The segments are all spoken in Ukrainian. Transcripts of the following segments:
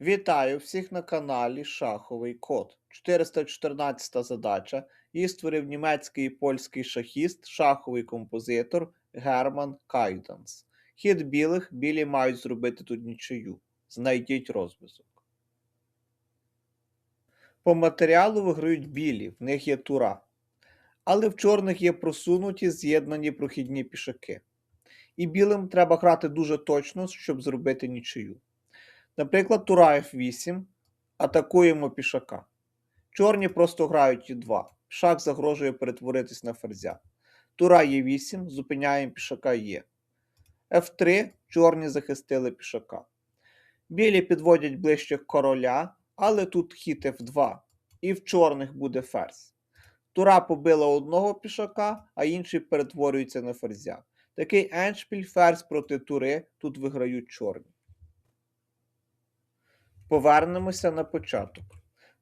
Вітаю всіх на каналі Шаховий Код. 414 задача. Її створив німецький і польський шахіст, шаховий композитор Герман Кайданс. Хід білих, білі мають зробити тут нічию. Знайдіть розв'язок. По матеріалу виграють білі, в них є тура. Але в чорних є просунуті з'єднані прохідні пішаки. І білим треба грати дуже точно, щоб зробити нічию. Наприклад, тура F8. Атакуємо пішака. Чорні просто грають Е2. Пішак загрожує перетворитись на ферзя. Тура Е8, зупиняємо пішака Е. F3 чорні захистили пішака. Білі підводять ближче короля, але тут хід F2. І в чорних буде ферзь. Тура побила одного пішака, а інший перетворюється на ферзя. Такий еншпіль ферзь проти тури тут виграють чорні. Повернемося на початок.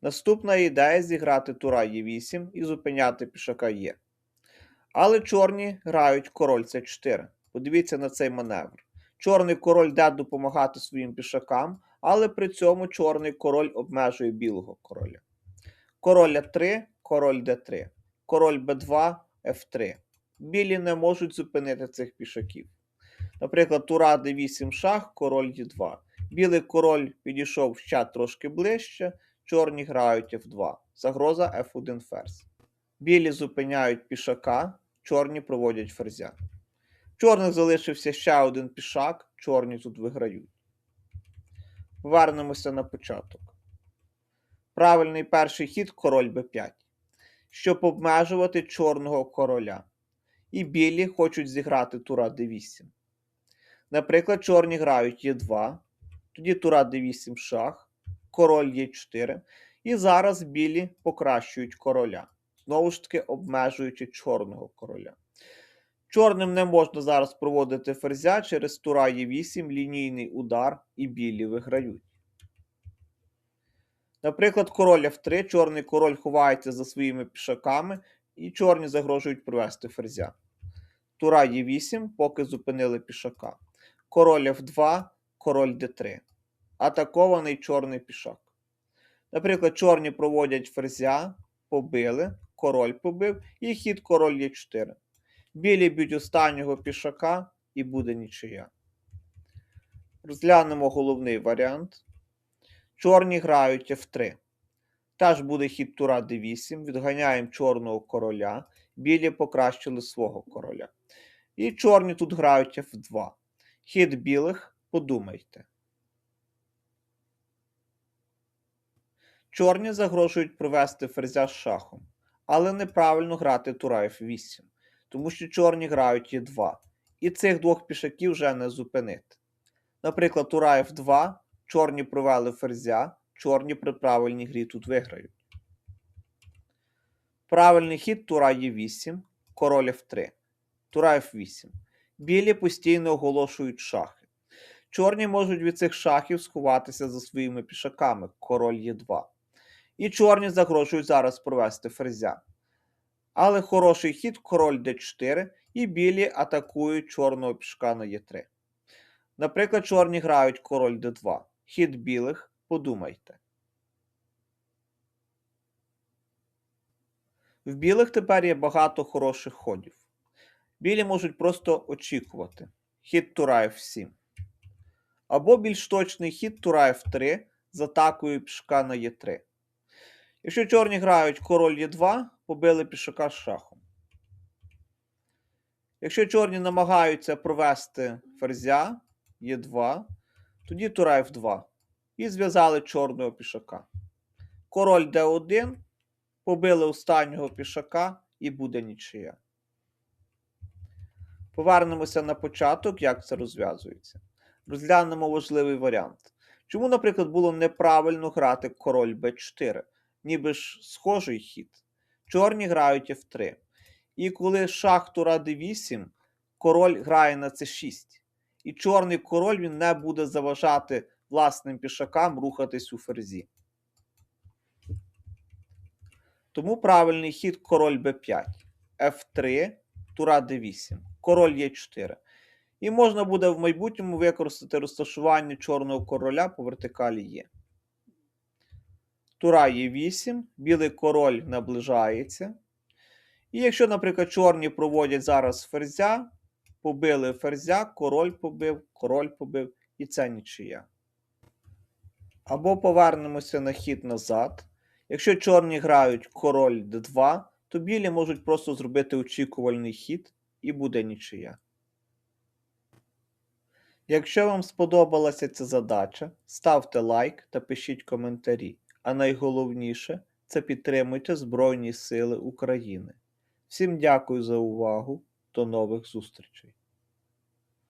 Наступна ідея зіграти тура Е8 і зупиняти пішака Е. Але чорні грають король С4. Подивіться на цей маневр. Чорний король йде допомагати своїм пішакам, але при цьому чорний король обмежує білого короля. Король А3, король Д3, король Б2, Ф3. Білі не можуть зупинити цих пішаків. Наприклад, тура Д8 шах, король Е2. Білий король підійшов ще трошки ближче, чорні грають F2. Загроза F1 ферзь. Білі зупиняють пішака, чорні проводять ферзя. В чорних залишився ще один пішак, чорні тут виграють. Повернемося на початок. Правильний перший хід король b5, щоб обмежувати чорного короля. І білі хочуть зіграти тура d8. Наприклад, чорні грають Е2, тоді тура d8 шах, король Е4. І зараз білі покращують короля, знову ж таки обмежуючи чорного короля. Чорним не можна зараз проводити ферзя через тура Е8, лінійний удар, і білі виграють. Наприклад, король F3, чорний король ховається за своїми пішаками, і чорні загрожують провести ферзя. Тура Е8, поки зупинили пішака. Король F2, король d3. Атакований чорний пішак. Наприклад, чорні проводять ферзя, побили, король побив, і хід король Е4. Білі б'ють останнього пішака і буде нічия. Розглянемо головний варіант. Чорні грають F3. Теж буде хід тура d8, відганяємо чорного короля, білі покращили свого короля. І чорні тут грають F2. Хід білих, подумайте. Чорні загрожують провести ферзя з шахом, але неправильно грати тура F8, тому що чорні грають Е2, і цих двох пішаків вже не зупинити. Наприклад, тура F2, чорні провели ферзя, чорні при правильній грі тут виграють. Правильний хід тура Е8, король F3, тура F8. Білі постійно оголошують шахи. Чорні можуть від цих шахів сховатися за своїми пішаками, король Е2. І чорні загрожують зараз провести ферзя. Але хороший хід король d4, і білі атакують чорного пішка на Е3. Наприклад, чорні грають король d2. Хід білих, подумайте. В білих тепер є багато хороших ходів. Білі можуть просто очікувати. Хід тура F7. Або більш точний хід тура F3 з атакою пішка на Е3. Якщо чорні грають король Е2, побили пішака з шахом. Якщо чорні намагаються провести ферзя Е2, тоді тура F2. І зв'язали чорного пішака. Король d1, побили останнього пішака і буде нічия. Повернемося на початок, як це розв'язується. Розглянемо важливий варіант. Чому, наприклад, було неправильно грати король b4, ніби ж схожий хід. Чорні грають f3. І коли шах тура d8, король грає на c6. І чорний король він не буде заважати власним пішакам рухатись у ферзі. Тому правильний хід король b5, f3, тура d8, король Е4. І можна буде в майбутньому використати розташування чорного короля по вертикалі Є. тура є 8, білий король наближається. І якщо, наприклад, чорні проводять зараз ферзя, побили ферзя, король побив, король побив, і це нічия. Або повернемося на хід назад. Якщо чорні грають король d2, то білі можуть просто зробити очікувальний хід і буде нічия. Якщо вам сподобалася ця задача, ставте лайк та пишіть коментарі. А найголовніше це підтримуйте Збройні Сили України. Всім дякую за увагу. До нових зустрічей!